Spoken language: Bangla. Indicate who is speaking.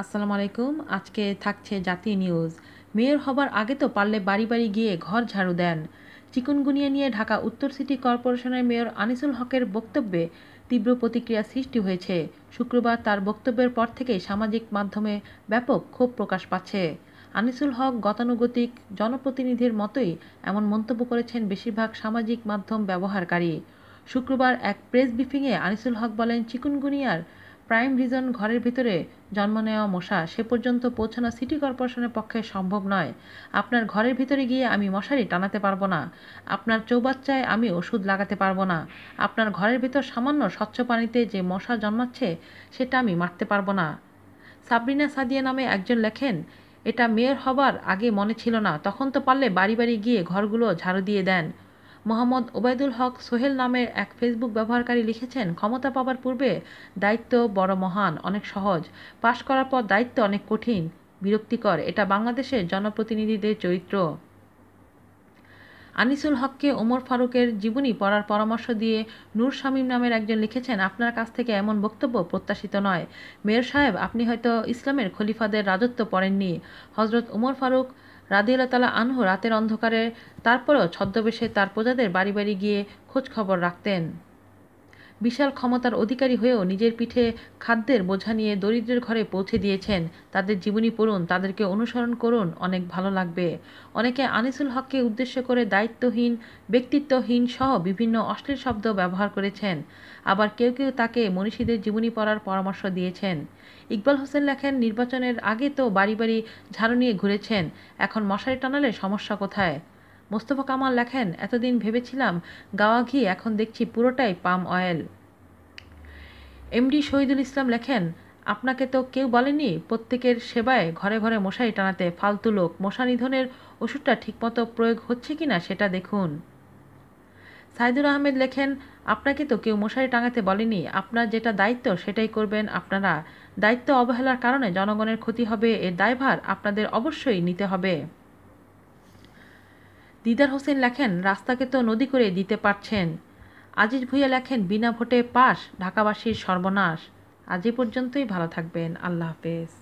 Speaker 1: আসসালামু আলাইকুম। আজকে থাকছে জাতীয় নিউজ। মেয়র হবার আগে তো পারলে বাড়ি বাড়ি গিয়ে ঘর ঝাড়ু দেন। চিকুনগুনিয়া নিয়ে ঢাকা উত্তর সিটি কর্পোরেশনের মেয়র আনিসুল হকের বক্তব্যে তীব্র প্রতিক্রিয়া সৃষ্টি হয়েছে। শুক্রবার তার বক্তব্যের পর থেকেই সামাজিক মাধ্যমে ব্যাপক ক্ষোভ প্রকাশ পাচ্ছে। আনিসুল হক গতানুগতিক জনপ্রতিনিধির মতোই এমন মন্তব্য করেছেন বেশিরভাগ সামাজিক মাধ্যম ব্যবহারকারী। শুক্রবার এক প্রেস ব্রিফিংয়ে আনিসুল হক বলেন, চিকুনগুনিয়ার প্রাইম রিজন ঘরের ভিতরে জন্ম নেওয়া মশা সে পর্যন্ত পৌঁছানো সিটি কর্পোরেশনের পক্ষে সম্ভব নয়। আপনার ঘরের ভিতরে গিয়ে আমি মশারি টানাতে পারব না। আপনার চৌবাচ্চায় আমি ওষুধ লাগাতে পারব না। আপনার ঘরের ভিতর সামান্য স্বচ্ছ পানিতে যে মশা জন্মাচ্ছে, সেটা আমি মারতে পারব না। সাবরিনা সাদিয়া নামে একজন লেখেন, এটা মেয়র হবার আগে মনে ছিল না, তখন তো পারলে বাড়ি বাড়ি গিয়ে ঘরগুলো ঝাড়ু দিয়ে দেন। মোহাম্মদ ওবায়দুল হক সোহেল নামের এক ফেসবুক ব্যবহারকারী লিখেছেন, ক্ষমতা পাবার পূর্বে দায়িত্ব বড় মহান, অনেক সহজ। পাশ করার পর দায়িত্ব অনেক কঠিন, বিরক্তিকর। এটা বাংলাদেশের জনপ্রতিনিধিদের চরিত্র। আনিসুল হককে ওমর ফারুকের জীবনী পড়ার পরামর্শ দিয়ে নূর শামীম নামের একজন লিখেছেন, আপনার কাছ থেকে এমন বক্তব্য প্রত্যাশিত নয়। মেয়র সাহেব, আপনি হয়তো ইসলামের খলিফাদের রাজত্ব পড়েননি। হজরত ওমর ফারুক রাদিয়াল্লাহ তালা আনহু রাতের অন্ধকারে তারপরও ছদ্মবেশে তার প্রজাদের বাড়ি বাড়ি গিয়ে খোঁজ খবর রাখতেন। বিশাল ক্ষমতার অধিকারী হয়েও নিজের পিঠে খাদ্যের বোঝা নিয়ে দরিদ্রের ঘরে পৌঁছে দিয়েছেন। তাদের জীবনী পড়ুন, তাদেরকে অনুসরণ করুন, অনেক ভালো লাগবে। অনেকে আনিসুল হককে উদ্দেশ্য করে দায়িত্বহীন, ব্যক্তিত্বহীন সহ বিভিন্ন অশ্লীল শব্দ ব্যবহার করেছেন। আবার কেউ কেউ তাকে মনীষীদের জীবনী পড়ার পরামর্শ দিয়েছেন। ইকবাল হোসেন লেখেন, নির্বাচনের আগে তো বাড়ি বাড়ি ঝাড়ু নিয়ে ঘুরেছেন, এখন মশারি টানালে সমস্যা কোথায়? মোস্তফা কামাল লেখেন, এতদিন ভেবেছিলাম গাওয়া ঘি, এখন দেখছি পুরোটাই palm oil. MD Shahidul Islam লেখেন, আপনাকে তো কেউ বলেনি প্রত্যেকের সেবায় ঘরে ঘরে মশারি টানাতে ফালতু লোক, মশা নিধনের ওষুধটা ঠিকমতো প্রয়োগ হচ্ছে কি না সেটা দেখুন। সাইদুর আহমেদ লেখেন, আপনাকে তো কেউ মশারি টাঙাতে বলেনি, আপনার যেটা দায়িত্ব সেটাই করবেন আপনারা। দায়িত্ব অবহেলার কারণে জনগণের ক্ষতি হবে, এর দায়ভার আপনাদের অবশ্যই নিতে হবে। দিদার হোসেন লেখেন, রাস্তাকে তো নদী করে দিতে পারছেন। আজিজ ভুইয়া লেখেন, বিনা ভোটে পাশ ঢাকাবাসীর সর্বনাশ। আজ এ পর্যন্তই, ভালো থাকবেন। আল্লাহ হাফেজ।